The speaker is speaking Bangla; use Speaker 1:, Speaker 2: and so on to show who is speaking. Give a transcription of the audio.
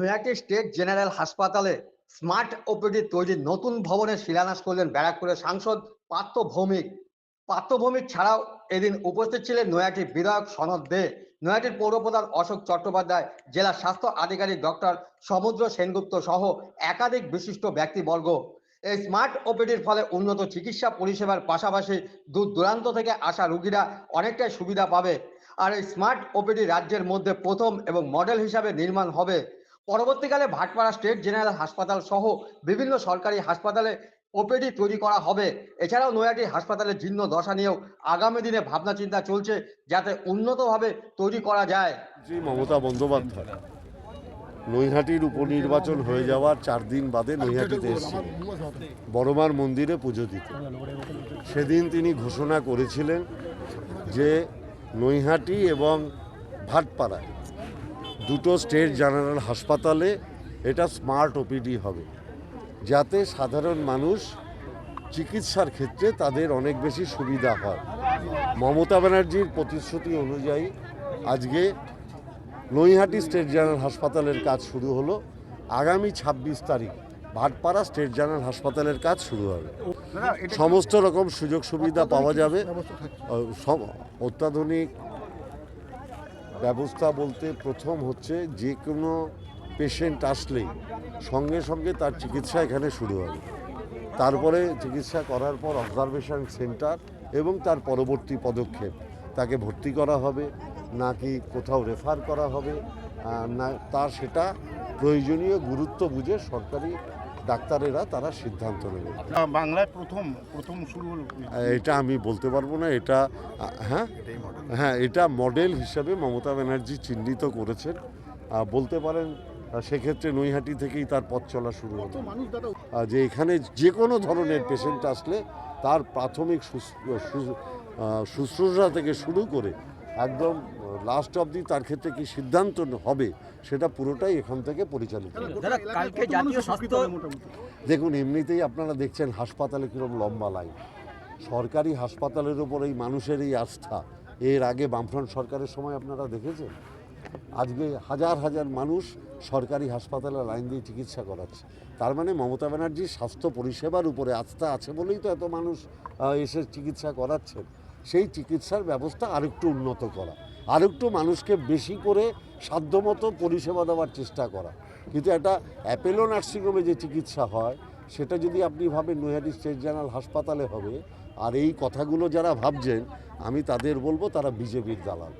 Speaker 1: নৈহাটি স্টেট জেনারেল হাসপাতালে স্মার্ট ওপিডি তৈরির নতুন ভবনের শিলান্যাস করলেন ব্যারাকপুরের সাংসদ পার্থ ভৌমিক। পার্থ ভৌমিক ছাড়াও এদিন উপস্থিত ছিলেন নৈহাটির বিধায়ক সনদ দে। নৈহাটির পৌরপ্রধান অশোক চট্টোপাধ্যায়, জেলা স্বাস্থ্য আধিকারিক ডক্টর সমুদ্র সেনগুপ্ত সহ একাধিক বিশিষ্ট ব্যক্তিবর্গ। এই স্মার্ট ওপিডির ফলে উন্নত চিকিৎসা পরিষেবার পাশাপাশি দূর দূরান্ত থেকে আসা রোগীরা অনেকটাই সুবিধা পাবে। আর এই স্মার্ট ওপিডি রাজ্যের মধ্যে প্রথম এবং মডেল হিসাবে নির্মাণ হবে। পরবর্তীকালে ভাটপাড়া স্টেট জেনারেল হাসপাতাল সহ বিভিন্ন সরকারি হাসপাতালে ওপিডি তৈরি করা হবে। এছাড়াও নৈহাটি হাসপাতালের জীর্ণ দশা নিয়েও আগামী দিনে ভাবনা চিন্তা চলছে যাতে উন্নতভাবে তৈরি করা যায়।
Speaker 2: শ্রী মমতা বন্দ্যোপাধ্যায়। নৈহাটির উপনির্বাচন হয়ে যাওয়ার চার দিন বাদে নৈহাটিতে এসেছিলেন। বড়মার মন্দিরে পুজো দিতে। সেদিন তিনি ঘোষণা করেছিলেন যে নৈহাটি এবং ভাটপাড়ায় দুটো স্টেট জেনারেল হাসপাতালে এটা স্মার্ট ওপিডি হবে যাতে সাধারণ মানুষ চিকিৎসার ক্ষেত্রে তাদের অনেক বেশি সুবিধা হয়। মমতা ব্যানার্জির প্রতিশ্রুতি অনুযায়ী আজকে নৈহাটি স্টেট জেনারেল হাসপাতালের কাজ শুরু হলো। আগামী ছাব্বিশ তারিখ ভাটপাড়া স্টেট জেনারেল হাসপাতালের কাজ শুরু হবে। সমস্ত রকম সুযোগ সুবিধা পাওয়া যাবে। অত্যাধুনিক ব্যবস্থা বলতে প্রথম হচ্ছে যে কোনো পেশেন্ট আসলেই সঙ্গে সঙ্গে তার চিকিৎসা এখানে শুরু হবে। তারপরে চিকিৎসা করার পর অবজারভেশন সেন্টার এবং তার পরবর্তী পদক্ষেপ। তাকে ভর্তি করা হবে নাকি কোথাও রেফার করা হবে না, তার সেটা প্রয়োজনীয় গুরুত্ব বুঝে সরকারি ডাক্তারেরা তারা সিদ্ধান্ত নেবে।
Speaker 3: বাংলায় প্রথম প্রথম শুরু হলো
Speaker 2: এটা আমি বলতে পারব না এটা হ্যাঁ? হ্যাঁ এটা মডেল হিসাবে মমতা ব্যানার্জি চিহ্নিত করেছেন। বলতে পারেন সেক্ষেত্রে নৈহাটি থেকেই তার পথ চলা শুরু হবে যে এখানে যে কোনো ধরনের পেশেন্ট আসলে তার প্রাথমিক শুশ- শুশ্রূষা থেকে শুরু করে একদম লাস্ট অবধি তার ক্ষেত্রে কি সিদ্ধান্ত হবে সেটা পুরোটাই এখান থেকে পরিচালিত
Speaker 4: কালকে জাতীয়
Speaker 2: দেখুন এমনিতেই আপনারা দেখছেন হাসপাতালে কীরকম লম্বা লাইন সরকারি হাসপাতালের উপর এই মানুষের এই আস্থা। এর আগে বামফ্রন্ট সরকারের সময় আপনারা দেখেছেন? আজকে হাজার হাজার মানুষ সরকারি হাসপাতালে লাইন দিয়ে চিকিৎসা করাচ্ছে। তার মানে মমতা ব্যানার্জির স্বাস্থ্য পরিষেবার উপরে আস্থা আছে বলেই তো এত মানুষ এসে চিকিৎসা করাচ্ছেন। সেই চিকিৎসার ব্যবস্থা আরেকটু উন্নত করা, আরেকটু মানুষকে বেশি করে সাধ্যমতো পরিষেবা দেওয়ার চেষ্টা করা। কিন্তু একটা অ্যাপেলো নার্সিংহোমে যে চিকিৎসা হয়, সেটা যদি আপনি ভাবেন নৈহাটি স্টেট জেনারেল হাসপাতালে হবে, আর এই কথাগুলো যারা ভাবছেন, আমি তাদের বলব তারা বিজেপির দালাল।